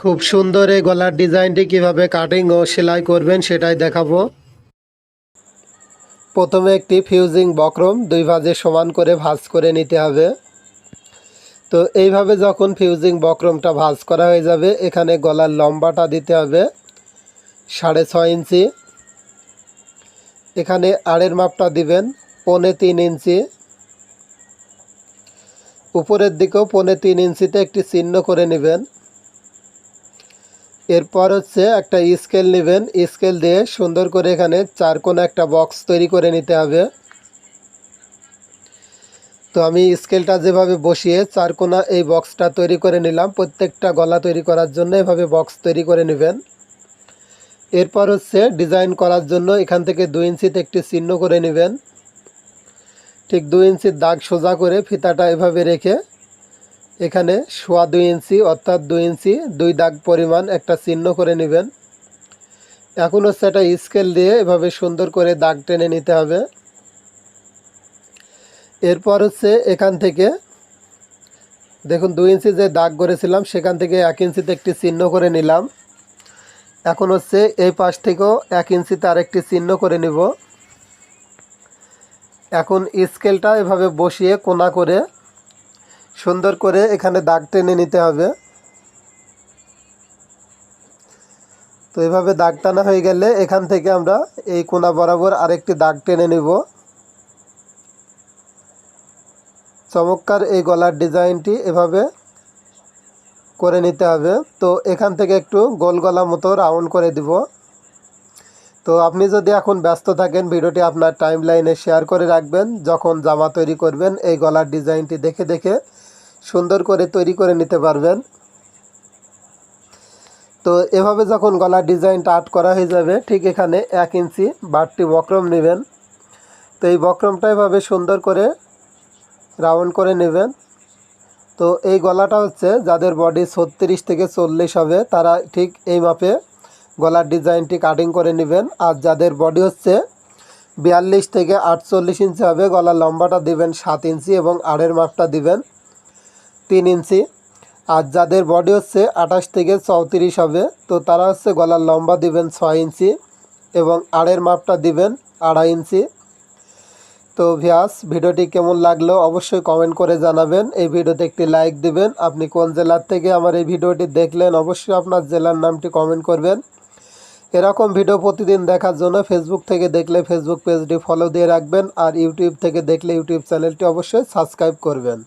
খুব সুন্দর এই গলার ডিজাইনটি কীভাবে কাটিং ও সেলাই করবেন সেটাই দেখাবো। প্রথমে একটি ফিউজিং বক্রম দুই ভাজে সমান করে ভাঁজ করে নিতে হবে। তো এইভাবে যখন ফিউজিং বক্রমটা ভাজ করা হয়ে যাবে, এখানে গলার লম্বাটা দিতে হবে সাড়ে ছয় ইঞ্চি। এখানে আড়ের মাপটা দিবেন পনে তিন ইঞ্চি। উপরের দিকেও পনে তিন ইঞ্চিতে একটি চিহ্ন করে নেবেন। এরপর হচ্ছে একটা স্কেল নেবেন। স্কেল দিয়ে সুন্দর করে এখানে চার কোণা একটা বক্স তৈরি করে নিতে হবে। তো আমি স্কেলটা যেভাবে বসিয়ে চার কোণা এই বক্সটা তৈরি করে নিলাম, প্রত্যেকটা গলা তৈরি করার জন্য এভাবে বক্স তৈরি করে নেবেন। এরপর হচ্ছে ডিজাইন করার জন্য এখান থেকে দুই ইঞ্চিতে একটি চিহ্ন করে নেবেন। ঠিক দুই ইঞ্চির দাগ সোজা করে ফিতাটা এভাবে রেখে এখানে সোয়া দুই ইঞ্চি অর্থাৎ দুই ইঞ্চি দুই দাগ পরিমাণ একটা চিহ্ন করে নেবেন। এখন হচ্ছে একটা স্কেল দিয়ে এভাবে সুন্দর করে দাগ টেনে নিতে হবে। এরপর হচ্ছে এখান থেকে দেখুন দুই ইঞ্চি যে দাগ করেছিলাম, সেখান থেকে এক ইঞ্চিতে একটি চিহ্ন করে নিলাম। এখন হচ্ছে এই পাশ থেকেও এক ইঞ্চিতে আরেকটি চিহ্ন করে নিব। এখন স্কেলটা এভাবে বসিয়ে কোনা করে সুন্দর করে এখানে দাগ টেনে নিতে হবে। তো এভাবে দাগ টানা হয়ে গেলে এখান থেকে আমরা এই কোনা বরাবর আরেকটি দাগ টেনে নিব। চমৎকার এই গলার ডিজাইনটি এভাবে করে নিতে হবে। তো এখান থেকে একটু গোল গলা মতো রাউন্ড করে দিব। তো আপনি যদি এখন ব্যস্ত থাকেন, ভিডিওটি আপনার টাইম লাইনে শেয়ার করে রাখবেন। যখন জামা তৈরি করবেন, এই গলার ডিজাইনটি দেখে দেখে সুন্দর করে তৈরি করে নিতে পারবেন। তো এভাবে যখন গলার ডিজাইনটা আর্ট করা হয়ে যাবে, ঠিক এখানে এক ইঞ্চি বাড়তি বক্রম নেবেন। তো এই বক্রমটা এভাবে সুন্দর করে রাউন্ড করে নেবেন। তো এই গলাটা হচ্ছে যাদের বডি ছত্রিশ থেকে চল্লিশ হবে, তারা ঠিক এই মাপে গলার ডিজাইনটি কাটিং করে নেবেন। আর যাদের বডি হচ্ছে বিয়াল্লিশ থেকে আটচল্লিশ ইঞ্চি হবে, গলার লম্বাটা দিবেন সাত ইঞ্চি এবং আড়ের মাপটা দিবেন। তিন ইঞ্চি। আর যাদের বডি হচ্ছে আঠাশ থেকে চৌত্রিশ হবে, তো তারা হচ্ছে গলার লম্বা দিবেন ছয় ইঞ্চি এবং আড়ের মাপটা দিবেন আড়াই ইঞ্চি। তো ভিয়াস ভিডিওটি কেমন লাগল অবশ্যই কমেন্ট করে জানাবেন। এই ভিডিওতে একটি লাইক দিবেন। আপনি কোন জেলার থেকে আমার এই ভিডিওটি দেখলেন, অবশ্যই আপনার জেলার নামটি কমেন্ট করবেন। এরকম ভিডিও প্রতিদিন দেখার জন্য ফেসবুক থেকে দেখলে ফেসবুক পেজটি ফলো দিয়ে রাখবেন আর ইউটিউব থেকে দেখলে ইউটিউব চ্যানেলটি অবশ্যই সাবস্ক্রাইব করবেন।